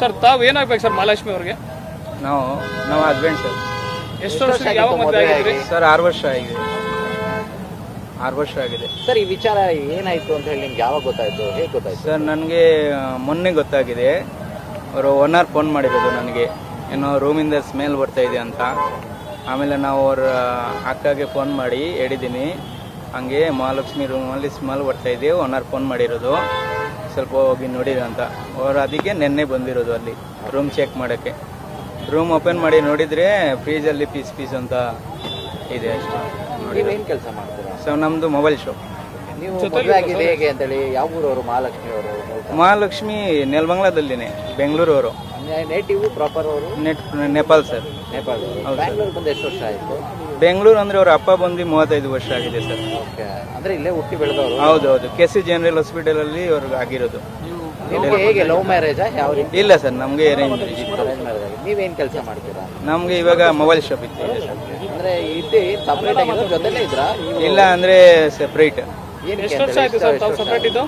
Sir ತಾವು ಏನಾಗ್ಬೇಕು sir Mahalakshmi ಅವ್ರಿಗೆ? ನಾವು ನಾವು ಹಸ್ಬೆಂಡ್ ಸರ್. ಎಷ್ಟು ವರ್ಷ ಯಾವ ಮದುವೆ ಆಗಿದ್ರಿ? ಸರ್ ಆರು ವರ್ಷ ಆಗಿದೆ. ಆರು ವರ್ಷ ಆಗಿದೆ. ಸರ್ ಈ ವಿಚಾರ ಏನಾಯ್ತು ಅಂತ ಹೇಳಿ ನಿಮ್ಗೆ ಯಾವಾಗ ಗೊತ್ತಾಯ್ತು? ಹೇಗೆ ಗೊತ್ತಾಯ್ತು? ಸರ್ ನನಗೆ ಮೊನ್ನೆ ಗೊತ್ತಾಗಿದೆ. ಅವರು ಓನರ್ ಫೋನ್ ಮಾಡಿರೋದು ನನಗೆ. ಏನೋ ರೂಮಿಂದ ಸ್ಮೆಲ್ ಬರ್ತಾ ಇದೆ ಅಂತ. ಆಮೇಲೆ ನಾವು ಅವ್ರ ಅಕ್ಕಗೆ ಫೋನ್ ಮಾಡಿ ಹೇಳಿದ್ದೀನಿ. ಹಂಗೆ ಮಹಾಲಕ್ಷ್ಮಿ ರೂಮಲ್ಲಿ ಸ್ಮೆಲ್ ಬರ್ತಾ ಇದೆ ಓನರ್ ಫೋನ್ ಮಾಡಿರೋದು. ಸ್ವಲ್ಪ ಹೋಗಿ ನೋಡಿದ ಅಂತ. ಅವ್ರು ಅದಕ್ಕೆ ನೆನ್ನೆ ಬಂದಿರೋದು ಅಲ್ಲಿ ರೂಮ್ ಚೆಕ್ ಮಾಡೋಕ್ಕೆ. ರೂಮ್ ಓಪನ್ ಮಾಡಿ ನೋಡಿದರೆ ಫ್ರೀಜಲ್ಲಿ ಪೀಸ್ ಪೀಸ್ ಅಂತ ಇದೆ ಅಷ್ಟೇ. ನೀವೇನ್ ಕೆಲಸ ಮಾಡ್ತೀರಾ? ಸೊ ನಮ್ಮದು ಮೊಬೈಲ್ ಶಾಪ್ ನೀವು ಹೇಗೆ ಅಂತೇಳಿ ಯಾವ ಊರವರು? ಮಹಾಲಕ್ಷ್ಮಿ ಅವರು? ಮಹಾಲಕ್ಷ್ಮಿ ನೆಲಮಂಗ್ಲದಲ್ಲಿನೇ ಬೆಂಗಳೂರವರು. ನೇಟಿವ್ ಪ್ರಾಪರ್ ಅವರು? ನೆಟ್ ನೇಪಾಲ್ ಸರ್. ನೇಪಾಲ್ ಹೌದು ಬ್ಯಾಂಗ್ಳೂರ್ ಬಂದು ಎಷ್ಟು ವರ್ಷ ಆಯ್ತು? ಬೆಂಗಳೂರು ಅಂದ್ರೆ ಅವ್ರ ಅಪ್ಪ ಬಂದು ಮೂವತ್ತೈದು ವರ್ಷ ಆಗಿದೆ ಸರ್. ಓಕೆ. ಅಂದರೆ ಇಲ್ಲೇ ಹುಟ್ಟಿ ಬೆಳೆದವರು? ಹೌದು ಹೌದು. ಕೆ ಸಿ ಜನರಲ್ ಹಾಸ್ಪಿಟಲ್ ಅಲ್ಲಿ ಅವ್ರಿಗೆ ಆಗಿರೋದು. ನಿಮ್ಗೆ ಹೇಗೆ ಲವ್ ಮ್ಯಾರೇಜಾ ಯಾವ ರೀತಿ? ಇಲ್ಲ ಸರ್ ನಮಗೆ ಅರೇಂಜ್ ಇತ್ತು. arrange marriage ಆಗಿ? ನೀವೇನ್ ಕೆಲಸ ಮಾಡ್ತೀರಾ? ನಮಗೆ ಇವಾಗ ಮೊಬೈಲ್ ಶಾಪ್ ಇತ್ತು. ಇದೆ ಸರ್ ಅಂದ್ರೆ ಇದ್ದಿ ಸಪ್ರೇಟ್ ಆಗಿರೋ ಜೊತೆಲೇ ಇದ್ರಾ? ಇಲ್ಲ ಅಂದ್ರೆ ಸೆಪ್ರೇಟ್ ಏನಕ್ಕೆ ಎಷ್ಟು ವರ್ಷ ಆಯ್ತು ಸರ್ ತಾವು ಸಪ್ರೇಟ್ ಇದ್ದು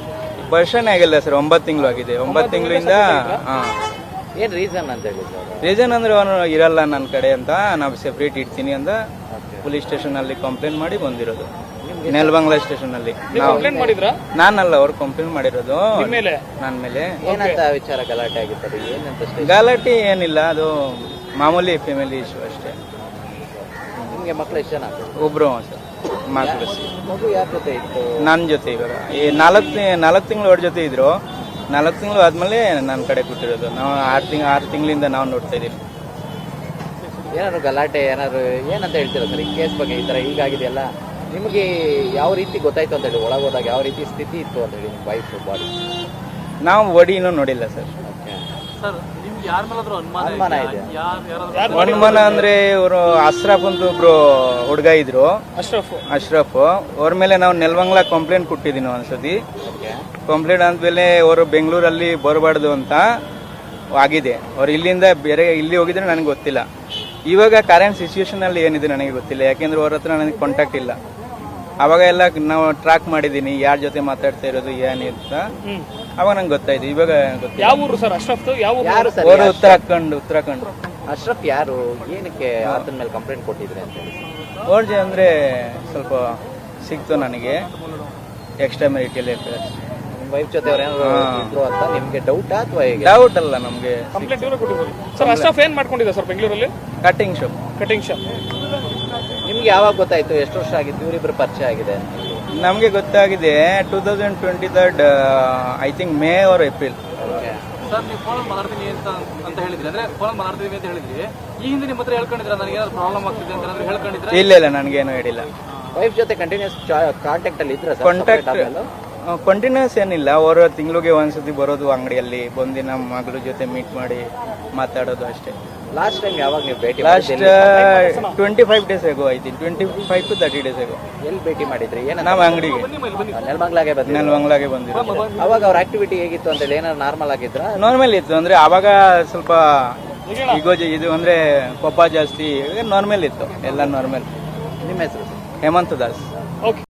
ವರ್ಷನೇ ಆಗಿಲ್ಲ ಸರ್ ಒಂಬತ್ತು ತಿಂಗಳು ಆಗಿದೆ. ಒಂಬತ್ತು ತಿಂಗಳಿಂದ ಹಾಂ. ಏನ್ ರೀಸನ್ ಅಂತ ಹೇಳಿದ್ರು ಸರ್ ರೀಸನ್ ಅಂದ್ರೆ ಅವನು ಇರಲ್ಲ ನನ್ನ ಕಡೆ ಅಂತ ನಾವು ಸೆಪ್ರೇಟ್ ಇಡ್ತೀನಿ ಅಂತ ಪೊಲೀಸ್ ಸ್ಟೇಷನ್ ಅಲ್ಲಿ ಕಂಪ್ಲೇಂಟ್ ಮಾಡಿ ಬಂದಿರೋದು. ನೆಲಬಂಗ್ಲಾ ಸ್ಟೇಷನ್ ಅಲ್ಲಿ. ನಾನಲ್ಲ ಅವ್ರು ಕಂಪ್ಲೇಂಟ್ ಮಾಡಿರೋದು. ಮೇಲೆ? ನನ್ನ ಮೇಲೆ. ಏನಂತ ವಿಚಾರ ಗಲಾಟೆ ಆಗಿತ್ತು ಏನಂತ ಗಲಾಟೆ ಏನಿಲ್ಲ ಅದು ಮಾಮೂಲಿ ಫ್ಯಾಮಿಲಿ ಇಶ್ಯೂ ಅಷ್ಟೇ. ನಿಮಗೆ ಮಕ್ಕಳು ಎಷ್ಟು ಜನ? ಒಬ್ರು ಸರ್ ಮಕ್ಕಳು ಮಗು ಯಾರ ಜೊತೆ ಇತ್ತು? ನನ್ನ ಜೊತೆ ಇವಾಗ. ಈ ನಾಲ್ಕು ನಾಲ್ಕು ತಿಂಗಳು ಅವ್ರ ಜೊತೆ ಇದ್ರು. ನಾಲ್ಕು ತಿಂಗಳು ಆದ್ಮೇಲೆ ನನ್ನ ಕಡೆ ಕೊಟ್ಟಿರೋದು ನಾವು ಆರು ತಿಂಗ್ ಆರು ತಿಂಗಳಿಂದ ನಾವು ನೋಡ್ತಾ ಇದ್ದೀವಿ ಏನಾದ್ರು ಗಲಾಟೆ ಏನಾದ್ರು ಏನಂತ ಹೇಳ್ತೀರಾ ಸರ್? ಈ ಕೇಸ್ ಬಗ್ಗೆ ಈ ತರ ಹೀಗಾಗಿದೆಯಲ್ಲ. ನಿಮಗೆ ಯಾವ ರೀತಿ ಗೊತ್ತಾಯ್ತು ಅಂತ ಹೇಳಿ? ಒಳಗೆ ಹೋದಾಗ ಯಾವ ರೀತಿ ಸ್ಥಿತಿ ಇತ್ತು ಅಂತ ಹೇಳಿ ನಿಮ್ಮ ವೈಫ್ ಬಾಡಿ ನಾವು ಒಡಿನೂ ನೋಡಿಲ್ಲ ಸರ್. ಸರ್ ಅನುಮಾನ ಇದೆ. ಅನುಮಾನ ಅಂದ್ರೆ ಇವರು ಅಶ್ರಫ್ ಅಂತ ಒಬ್ರು ಹುಡುಗ ಇದ್ರು. ಅಶ್ರಫ್. ಅಶ್ರಫ್. ಅವ್ರ ಮೇಲೆ ನಾವು ನೆಲವಂಗ್ಲ ಕಂಪ್ಲೇಂಟ್ ಕೊಟ್ಟಿದ್ದೀನಿ ಒಂದ್ಸತಿ. ಕಂಪ್ಲೇಂಟ್ ಆದ್ಮೇಲೆ ಅವರು ಬೆಂಗಳೂರಲ್ಲಿ ಬರಬಾರ್ದು ಅಂತ ಆಗಿದೆ. ಅವ್ರು ಇಲ್ಲಿಂದ ಬೇರೆ ಇಲ್ಲಿ ಹೋಗಿದ್ರೆ ನನಗೆ ಗೊತ್ತಿಲ್ಲ. ಇವಾಗ ಕರೆಂಟ್ ಸಿಚುವೇಶನ್ ಅಲ್ಲಿ ಏನಿದೆ ನನಗೆ ಗೊತ್ತಿಲ್ಲ. ಯಾಕೆಂದ್ರೆ ಅವ್ರ ಹತ್ರ ನನಗೆ ಕಾಂಟ್ಯಾಕ್ಟ್ ಇಲ್ಲ. ಅವಾಗ ಎಲ್ಲ ನಾವು ಟ್ರ್ಯಾಕ್ ಮಾಡಿದ್ದೀನಿ ಯಾರ ಜೊತೆ ಮಾತಾಡ್ತಾ ಇರೋದು ಏನಿಂತ ಹ್ಮ್. ಅವಾಗ ನಂಗೆ ಗೊತ್ತಾಯ್ತು ಇವಾಗ ಗೊತ್ತಿಲ್ಲ. ಯಾವ ಊರು ಸರ್? ಅಶ್ರಫ್ ಯಾವ ಊರು? ಯಾರು ಸರ್? ಅವರು ಉತ್ತರಾಖಂಡ್ ಉತ್ತರಾಖಂಡ್. ಅಶ್ರಫ್ ಯಾರು? ಏನಕ್ಕೆ ಆತನ ಮೇಲೆ ಕಂಪ್ಲೇಂಟ್ ಕೊಟ್ಟಿದ್ರೆ ಅಂತ ಹೇಳಿ? ಅವ್ರ ಜೊ- ಅಂದ್ರೆ ಸ್ವಲ್ಪ ಸಿಕ್ತು ನನಗೆ. ಎಕ್ಸ್ಟ್ರಾ ಮೆರಿಟಲ್ ನಿಮ್ಮ ವೈಫ್ ಜೊತೆ ಅವ್ರು ಏನಾದ್ರು ಇದ್ರು ಅಂತ ನಿಮ್ಗೆ ಡೌಟ್ ಅಥವಾ ಹೇಗೆ? ಡೌಟ್ ಅಲ್ಲ ನಮಗೆ ಕಂಪ್ಲೇಂಟ್ ಇವ್ರೆ ಕೊಟ್ಟಿದ್ದಾರೆ. ಸರ್ ಅಶ್ರಫ್ ಏನ್ ಮಾಡ್ಕೊಂಡಿದ್ದ ಸರ್ ಬೆಂಗಳೂರಲ್ಲಿ? ಕಟಿಂಗ್ ಶಾಪ್ ಕಟಿಂಗ್ ಶಾಪ್ ನಿಮ್ಗೆ ಯಾವಾಗ ಗೊತ್ತಾಯ್ತು ಎಷ್ಟು ವರ್ಷ ಆಗಿತ್ತು ಇವರಿಬ್ರು ಪರಿಚಯ ಆಗಿದೆ ನಮಗೆ ಗೊತ್ತಾಗಿದೆ two thousand twenty third I think May or April okay sir ನೀವು ಫೋನ್ ಮಾತಾಡ್ತೀನಿ ಅಂತ ಅಂತ ಹೇಳಿದ್ರಿ. ಅಂದ್ರೆ ಫೋನ್ ಮಾತಾಡ್ತೀವಿ ಅಂತ ಹೇಳಿದ್ರಿ. ಈ ಹಿಂದೆ ನಿಮ್ಮ ಹತ್ರ ಹೇಳ್ಕೊಂಡಿದ್ರ? ನನಗೆ ಏನಾದ್ರು ಪ್ರಾಬ್ಲಮ್ ಆಗ್ತಿದೆ ಅಂತ ಏನಾದ್ರು ಹೇಳ್ಕೊಂಡಿದ್ರೆ? ಇಲ್ಲ ಇಲ್ಲ ನನಗೇನು ಹೇಳಿಲ್ಲ. ವೈಫ್ ಜೊತೆ ಕಂಟಿನ್ಯೂಸ್ ಕಾಂಟ್ಯಾಕ್ಟ್ ಅಲ್ಲಿ ಇದ್ರೆ ಕಾಂಟ್ಯಾಕ್ಟ್ ಕಂಟಿನ್ಯೂಸ್ ಏನಿಲ್ಲ. ಅವರ ತಿಂಗಳಿಗೆ ಒಂದ್ಸತಿ ಬರೋದು ಅಂಗಡಿಯಲ್ಲಿ ಬಂದು ನಮ್ಮ ಮಗಳ ಜೊತೆ ಮೀಟ್ ಮಾಡಿ ಮಾತಾಡೋದು ಅಷ್ಟೇ. ಲಾಸ್ಟ್ ಟೈಮ್ ಯಾವಾಗ ನೀವು ಭೇಟಿ ಲಾಸ್ಟ್? ಟ್ವೆಂಟಿ ಫೈವ್ ಡೇಸ್ ಆಗೋ ಐತಿ twenty five to thirty days ಆಗೋ ಎಲ್ಲಿ ಭೇಟಿ ಮಾಡಿದ್ರಿ? ಏನ ನಮ್ಮ ಅಂಗಡಿಗೆ. ನೆಲಮಂಗ್ಲಾಗೆ ಬಂದ್ರಿ ನೆಲಮಂಗ್ಲಾಗೆ ಬಂದಿದ್ರು ಅವಾಗ ಅವ್ರ ಆಕ್ಟಿವಿಟಿ ಹೇಗಿತ್ತು ಅಂತ ಹೇಳಿ ಏನಾದ್ರು ನಾರ್ಮಲ್ ಆಗಿದ್ರ? ನಾರ್ಮಲ್ ಇತ್ತು. ಅಂದ್ರೆ ಅವಾಗ ಸ್ವಲ್ಪ ಈಗೋ ಇದು ಅಂದ್ರೆ ಕೋಪ ಜಾಸ್ತಿ ನಾರ್ಮಲ್ ಇತ್ತು. ಎಲ್ಲ ನಾರ್ಮಲ್ ನಿಮ್ಮ ಹೆಸರು? ಹೇಮಂತ್ ದಾಸ್ ಓಕೆ